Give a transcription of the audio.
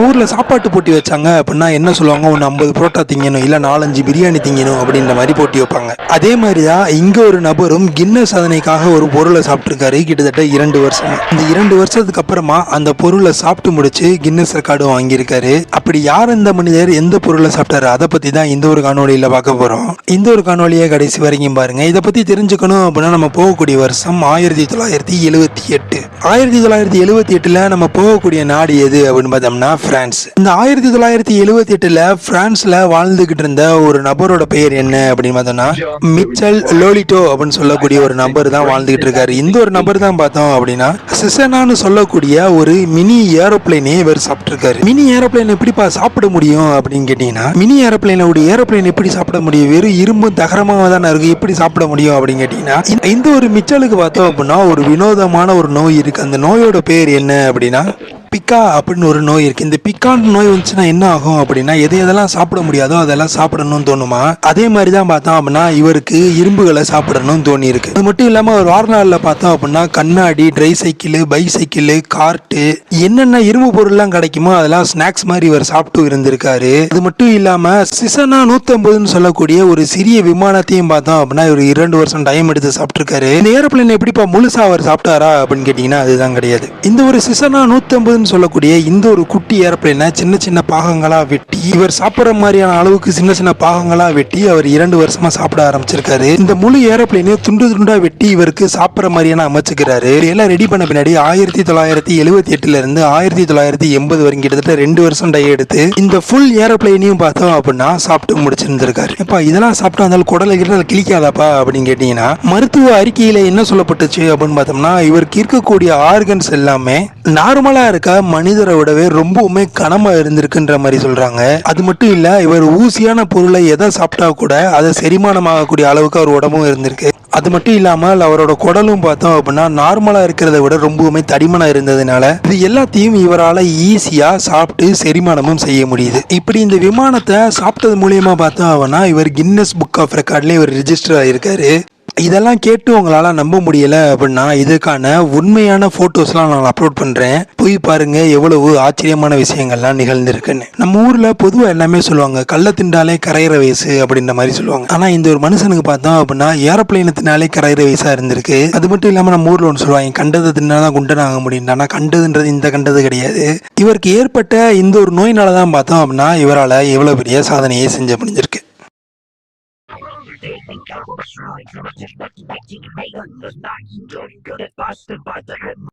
ஊரில் சாப்பாட்டு போட்டி வச்சாங்க அப்படின்னா என்ன சொல்லுவாங்க? ஒன்று ஐம்பது புரோட்டா திங்கணும் இல்லை நாலஞ்சு பிரியாணி திங்கணும் அப்படின்ற மாதிரி போட்டி வைப்பாங்க. அதே மாதிரி தான் இங்கே ஒரு நபரும் கின்ன சாதனைக்காக ஒரு பொருளை சாப்பிட்ருக்காரு கிட்டத்தட்ட இரண்டு வருஷம். இந்த இரண்டு வருஷத்துக்கு அப்புறமா அந்த பொருளை சாப்பிட்டு முடிச்சு கின்னஸ் ரெக்கார்டும் வாங்கியிருக்காரு. அப்படி யார் இந்த மனிதர் எந்த பொருளை சாப்பிட்டாரு அதை பற்றி தான் இந்த ஒரு காணொலியில் பார்க்க போகிறோம் இந்த ஒரு காணொலியை கடைசி வரைக்கும் பாருங்க. இதை பற்றி தெரிஞ்சுக்கணும் அப்படின்னா நம்ம போகக்கூடிய வருஷம் ஆயிரத்தி தொள்ளாயிரத்தி எழுபத்தி எட்டு. ஆயிரத்தி தொள்ளாயிரத்தி எழுபத்தி எட்டில் நம்ம போகக்கூடிய நாடு எது அப்படின்னு பார்த்தோம்னா பிரான்ஸ் இந்த ஆயிரத்தி தொள்ளாயிரத்தி எழுபத்தி எட்டுல பிரான்ஸ்ல வாழ்ந்துகிட்டு இருந்த ஒரு நபரோட பெயர் என்ன அப்படின்னு பார்த்தோம்னா மிச்சல் லோலிட்டோ அப்படின்னு சொல்லக்கூடிய ஒரு நபர் தான் வாழ்ந்துகிட்டு இருக்காரு. இந்த ஒரு நபர் தான் பார்த்தோம் அப்படின்னா சிசனான்னு சொல்லக்கூடிய ஒரு மினி ஏரோப்ளேனே இவர் சாப்பிட்டுருக்காரு. மினி ஏரோப்ளேன் எப்படிப்பா சாப்பிட முடியும் அப்படின்னு கேட்டீங்கன்னா மினி ஏரோப்ளேனோட ஏரோப்ளேன் எப்படி சாப்பிட முடியும்? வெறும் இரும்பு தகரமாக தானே இருக்கு. எப்படி சாப்பிட முடியும் அப்படின்னு கேட்டீங்கன்னா இந்த- இந்த ஒரு மிச்சலுக்கு பார்த்தோம் அப்படின்னா ஒரு வினோதமான ஒரு நோய் இருக்கு. அந்த நோயோட பேர் என்ன அப்படின்னா பிக்கா அப்படின்னு ஒரு நோய் இருக்கு. இந்த பிக்கான் நோய் வந்துச்சுன்னா என்ன ஆகும் அப்படின்னா எது எதெல்லாம் சாப்பிட முடியாதோ அதெல்லாம் சாப்பிடணும்னு தோணுமா? அதே மாதிரி தான் பார்த்தோம் அப்படின்னா இவருக்கு இரும்புகளை சாப்பிடணும்னு தோணி இருக்கு அது மட்டும் இல்லாம ஒரு வாழ்நாளில் பார்த்தோம் அப்படின்னா கண்ணாடி ட்ரை சைக்கிள் பைசைக்கிள் கார்ட்டு என்னென்ன இரும்பு பொருள்லாம் கிடைக்குமோ அதெல்லாம் ஸ்நாக்ஸ் மாதிரி இவர் சாப்பிட்டு இருந்திருக்காரு. அது மட்டும் இல்லாம சிசனா நூத்தம்பதுன்னு சொல்லக்கூடிய ஒரு சிறிய விமானத்தையும் பார்த்தோம் அப்படின்னா இவர் இரண்டு வருஷம் டைம் எடுத்து சாப்பிட்ருக்காரு இந்த ஏரோப்ளைன் எப்படிப்பா முழுசா அவர் சாப்பிட்டாரா அப்படின்னு கேட்டீங்கன்னா அதுதான் கிடையாது. இந்த ஒரு சிசனா நூத்தம்பதுன்னு சொல்லக்கூடிய இந்த ஒரு குட்டி ஏரோப்ளைனை சின்ன சின்ன பாகங்களா வெட்டி இவர் சாப்பிட்ற மாதிரியான அளவுக்கு சின்ன சின்ன பாகங்களா வெட்டி அவர் இரண்டு வருஷமா சாப்பிட ஆரம்பிச்சிருக்காரு. இந்த முழு ஏரோப்ளேனையும் துண்டு துண்டா வெட்டி இவருக்கு சாப்பிட்ற மாதிரியான அமைச்சுக்கிறாரு. எல்லாம் ரெடி பண்ண பின்னாடி ஆயிரத்தி தொள்ளாயிரத்தி எழுவத்தி எட்டுல இருந்து ஆயிரத்தி தொள்ளாயிரத்தி எண்பது வரைக்கும் கிட்டத்தட்ட ரெண்டு வருஷம் டை எடுத்து இந்த ஃபுல் ஏரோப்ளேனையும் பார்த்தோம் அப்படின்னா சாப்பிட்டு முடிச்சிருந்திருக்காரு. இப்போ இதெல்லாம் சாப்பிட்டு வந்தாலும் குடலை கிட்ட கிழிக்காதாப்பா அப்படின்னு கேட்டீங்கன்னா மருத்துவ அறிக்கையில என்ன சொல்லப்பட்டுச்சு அப்படின்னு பார்த்தோம்னா இவருக்கு இருக்கக்கூடிய ஆர்கன்ஸ் எல்லாமே நார்மலா இருக்க மனிதரை விடவே ரொம்பவுமே கனமா இருந்திருக்குன்ற மாதிரி சொல்றாங்க. அது மட்டும் இல்ல இவர் ஊசியான பொருளை எதை சாப்பிட்டா கூட அதை செரிமானமாகக்கூடிய அளவுக்கு அவர் உடம்பும் இருந்திருக்கு. அது மட்டும் இல்லாமல் அவரோட குடலும் பார்த்தோம் அப்படின்னா நார்மலாக இருக்கிறத விட ரொம்பவுமே தடிமனாக இருந்ததுனால இது எல்லாத்தையும் இவரால் ஈஸியாக சாப்பிட்டு செரிமானமும் செய்ய முடியுது. இப்படி இந்த விமானத்தை சாப்பிட்டது மூலியமாக பார்த்தோம் அப்படின்னா இவர் கின்னஸ் புக் ஆஃப் ரெக்கார்ட்லேயே இவர் ரிஜிஸ்டர் ஆகியிருக்காரு இதெல்லாம் கேட்டு உங்களால் நம்ப முடியல அப்படின்னா இதுக்கான உண்மையான ஃபோட்டோஸ்லாம் நான் அப்லோட் பண்ணுறேன் போய் பாருங்க எவ்வளவு ஆச்சரியமான விஷயங்கள்லாம் நிகழ்ந்திருக்குன்னு. நம்ம ஊரில் பொதுவாக எல்லாமே சொல்லுவாங்க கள்ள திண்டாலே கரையிற வயசு அப்படின்ற மாதிரி சொல்லுவாங்க. ஆனால் இந்த ஒரு மனுஷனுக்கு பார்த்தோம் அப்படின்னா ஏரோப்ளைனத்தினாலே தின்னாலே கரையிற வயசாக இருந்திருக்கு. அது மட்டும் இல்லாமல் நம்ம ஊரில் ஒன்று சொல்லுவாங்க கண்டதை தின்னா தான் குண்டன் ஆக முடியும் ஆனால் கண்டதுன்றது இந்த கண்டது கிடையாது. இவருக்கு ஏற்பட்ட இந்த ஒரு நோயினால தான் பார்த்தோம் அப்படின்னா இவரால் எவ்வளோ பெரிய சாதனையை செஞ்ச முடிஞ்சிருக்கு. Cowboy throwing from a dismounted 19 Mayon was not doing good at Boston by the end.